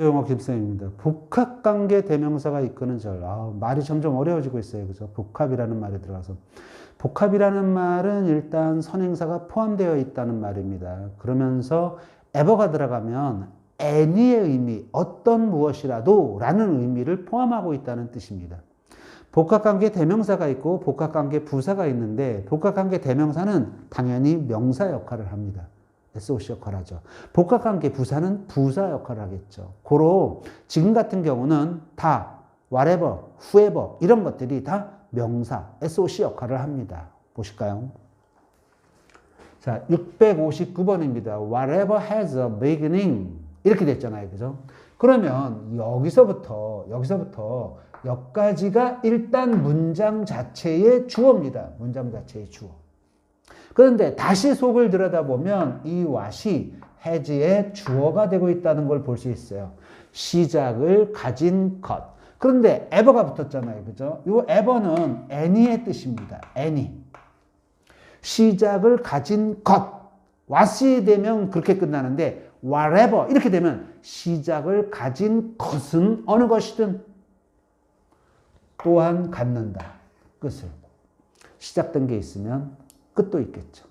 조영호 김쌤입니다. 복합 관계 대명사가 이끄는 절. 아, 말이 점점 어려워지고 있어요. 그죠? 복합이라는 말이 들어가서. 복합이라는 말은 일단 선행사가 포함되어 있다는 말입니다. 그러면서 ever가 들어가면 any의 의미, 어떤 무엇이라도 라는 의미를 포함하고 있다는 뜻입니다. 복합관계 대명사가 있고 복합관계 부사가 있는데 복합관계 대명사는 당연히 명사 역할을 합니다. SOC 역할을 하죠. 복합관계 부사는 부사 역할을 하겠죠. 고로 지금 같은 경우는 다 whatever, whoever 이런 것들이 다 명사 SOC 역할을 합니다. 보실까요? 자, 659번입니다. Whatever has a beginning 이렇게 됐잖아요. 그죠? 그러면 여기서부터 여기서부터 여기까지가 일단 문장 자체의 주어입니다. 문장 자체의 주어. 그런데 다시 속을 들여다보면 이 what이 has의 주어가 되고 있다는 걸 볼 수 있어요. 시작을 가진 것. 그런데 ever가 붙었잖아요. 그죠? 이 ever는 any의 뜻입니다. any. 시작을 가진 것. what이 되면 그렇게 끝나는데 whatever 이렇게 되면 시작을 가진 것은 어느 것이든 또한 갖는다. 끝을. 시작된 게 있으면 끝도 있겠죠.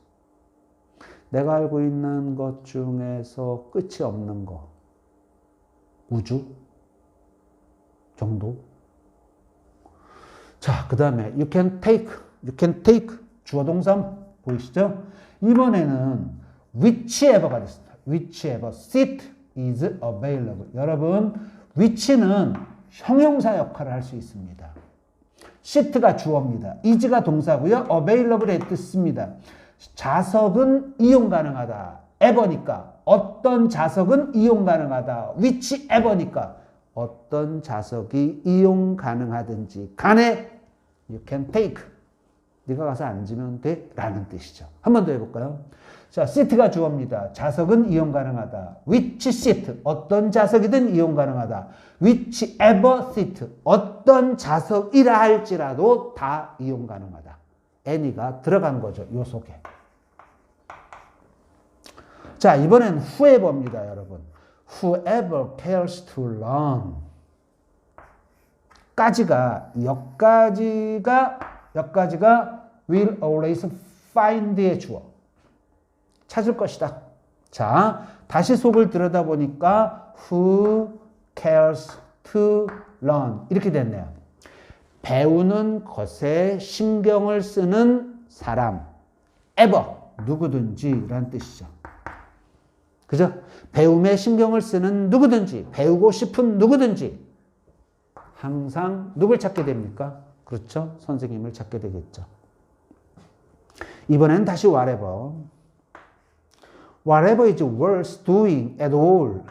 내가 알고 있는 것 중에서 끝이 없는 거. 우주 정도. 자, 그 다음에 you can take, you can take 주어 동사 보이시죠? 이번에는 whichever가 됐습니다. whichever seat is available. 여러분, which는 형용사 역할을 할 수 있습니다. 시트가 주어입니다. is가 동사고요. available의 뜻입니다. 자석은 이용 가능하다. ever니까 어떤 자석은 이용 가능하다. whichever니까 어떤 자석이 이용 가능하든지 간에 you can take 네가 가서 앉으면 돼 라는 뜻이죠. 한 번 더 해볼까요? 자, 시트가 주어입니다. 자석은 이용 가능하다. which seat, 어떤 자석이든 이용 가능하다. whichever seat, 어떤 자석이라 할지라도 다 이용 가능하다. any가 들어간 거죠. 요 속에. 자, 이번엔 whoever입니다, 여러분. whoever cares to learn. 까지가, 여기까지가, 여기까지가 will always find의 주어. 찾을 것이다. 자, 다시 속을 들여다보니까 who cares to learn 이렇게 됐네요. 배우는 것에 신경을 쓰는 사람 ever 누구든지 라는 뜻이죠. 그죠? 배움에 신경을 쓰는 누구든지 배우고 싶은 누구든지 항상 누굴 찾게 됩니까? 그렇죠? 선생님을 찾게 되겠죠. 이번엔 다시 whatever whatever is worth doing at all.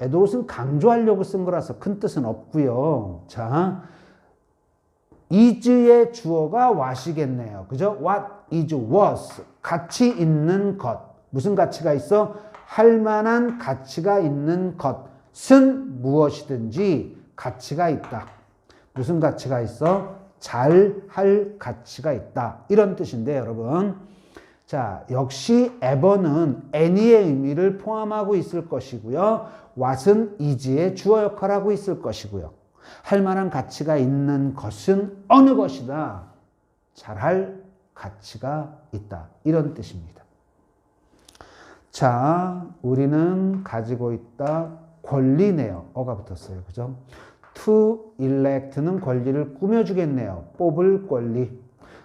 at all은 강조하려고 쓴 거라서 큰 뜻은 없고요. 자, is의 주어가 what이겠네요. 그죠? what is worth. 가치 있는 것. 무슨 가치가 있어? 할 만한 가치가 있는 것은 무엇이든지 가치가 있다. 무슨 가치가 있어? 잘 할 가치가 있다. 이런 뜻인데 여러분. 자, 역시 ever는 any의 의미를 포함하고 있을 것이고요. what은 is의 주어 역할을 하고 있을 것이고요. 할 만한 가치가 있는 것은 어느 것이다. 잘할 가치가 있다. 이런 뜻입니다. 자, 우리는 가지고 있다. 권리네요. 어가 붙었어요. 그죠? To elect는 권리를 꾸며주겠네요. 뽑을 권리.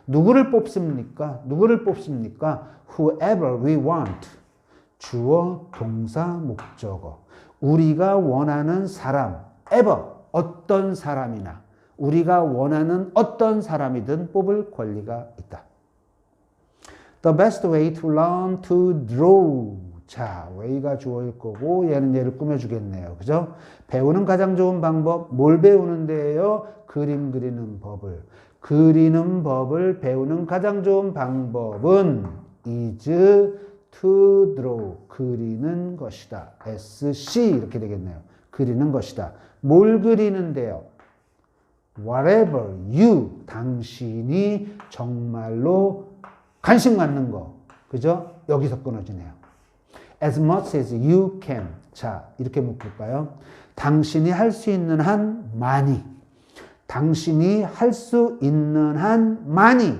누구를 뽑습니까? 누구를 뽑습니까? Whoever we want. 주어, 동사, 목적어. 우리가 원하는 사람. ever. 어떤 사람이나. 우리가 원하는 어떤 사람이든 뽑을 권리가 있다. The best way to learn to draw. 자, way가 주어일 거고 얘는 얘를 꾸며주겠네요. 그죠? 배우는 가장 좋은 방법. 뭘 배우는데요? 그림 그리는 법을. 그리는 법을 배우는 가장 좋은 방법은 is to draw. 그리는 것이다. SC 이렇게 되겠네요. 그리는 것이다. 뭘 그리는데요? Whatever you, 당신이 정말로 관심 갖는 거. 그죠? 여기서 끊어지네요. As much as you can. 자, 이렇게 묶을까요? 당신이 할 수 있는 한 많이. 당신이 할 수 있는 한 많이.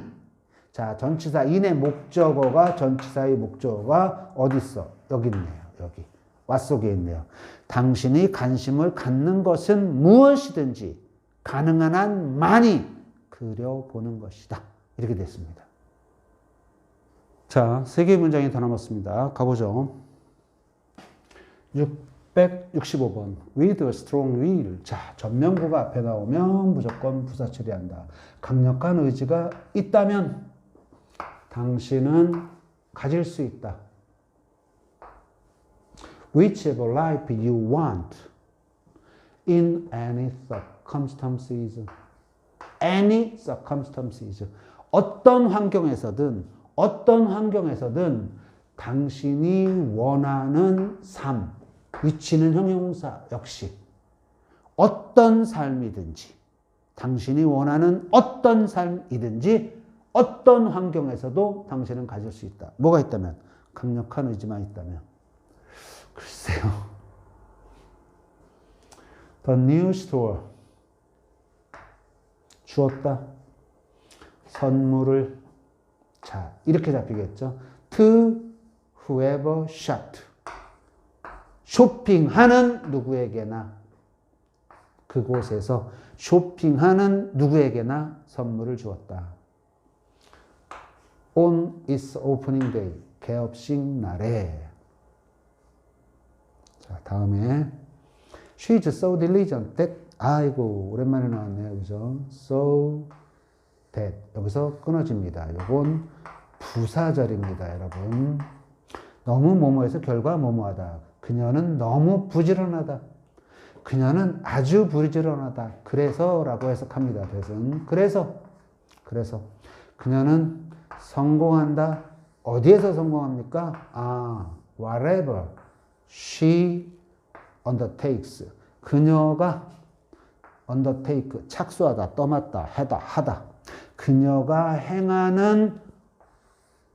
자, 전치사 인의 목적어가 전치사의 목적어가 어디 있어? 여기 있네요. 여기. 와 속에 있네요. 당신이 관심을 갖는 것은 무엇이든지 가능한 한 많이 그려보는 것이다. 이렇게 됐습니다. 자, 세 개의 문장이 더 남았습니다. 가보죠. 665번. With a strong will. 자, 전명구가 앞에 나오면 무조건 부사 처리한다. 강력한 의지가 있다면 당신은 가질 수 있다. Whichever life you want in any circumstances. any circumstances. 어떤 환경에서든, 어떤 환경에서든 당신이 원하는 삶, 위치는 형용사 역시 어떤 삶이든지 당신이 원하는 어떤 삶이든지 어떤 환경에서도 당신은 가질 수 있다. 뭐가 있다면? 강력한 의지만 있다면. 글쎄요. The new store. 주었다. 선물을. 자, 이렇게 잡히겠죠. To whoever shopped. 쇼핑하는 누구에게나 그곳에서 쇼핑하는 누구에게나 선물을 주었다. On its opening day. 개업식 날에. 자, 다음에 She's so diligent that 아이고 오랜만에 나왔네요. 그죠? So that 여기서 끊어집니다. 이건 부사절입니다, 여러분. 너무 뭐뭐해서 결과 뭐뭐하다. 그녀는 너무 부지런하다. 그녀는 아주 부지런하다. 그래서라고 해석합니다. 대선. 그래서 그래서 그녀는 성공한다. 어디에서 성공합니까? 아, whatever she undertakes. 그녀가 undertake 착수하다, 떠맡다, 하다, 하다. 그녀가 행하는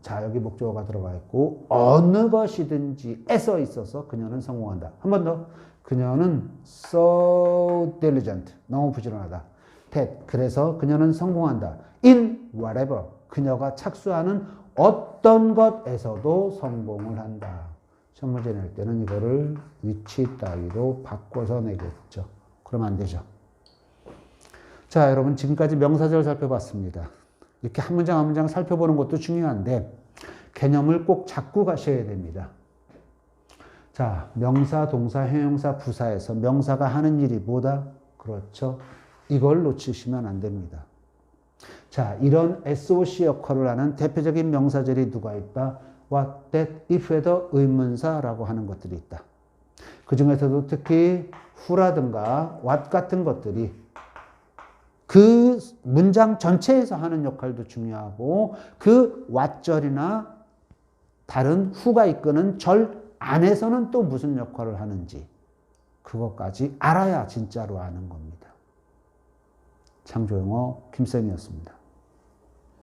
자 여기 목적어가 들어가 있고 어느 것이든지에 써 있어서 그녀는 성공한다. 한 번 더. 그녀는 so diligent. 너무 부지런하다. that. 그래서 그녀는 성공한다. in whatever. 그녀가 착수하는 어떤 것에서도 성공을 한다. 첫 문제 낼 때는 이거를 위치 따위로 바꿔서 내겠죠. 그러면 안 되죠. 자, 여러분 지금까지 명사절 살펴봤습니다. 이렇게 한 문장 한 문장 살펴보는 것도 중요한데 개념을 꼭 잡고 가셔야 됩니다. 자, 명사, 동사, 형용사, 부사에서 명사가 하는 일이 뭐다? 그렇죠. 이걸 놓치시면 안 됩니다. 자, 이런 SOC 역할을 하는 대표적인 명사절이 누가 있다? what, that, if에도 의문사라고 하는 것들이 있다. 그 중에서도 특히 who라든가 what 같은 것들이 그 문장 전체에서 하는 역할도 중요하고 그 what절이나 다른 who가 이끄는 절 안에서는 또 무슨 역할을 하는지 그것까지 알아야 진짜로 아는 겁니다. 창조영어 김쌤이었습니다.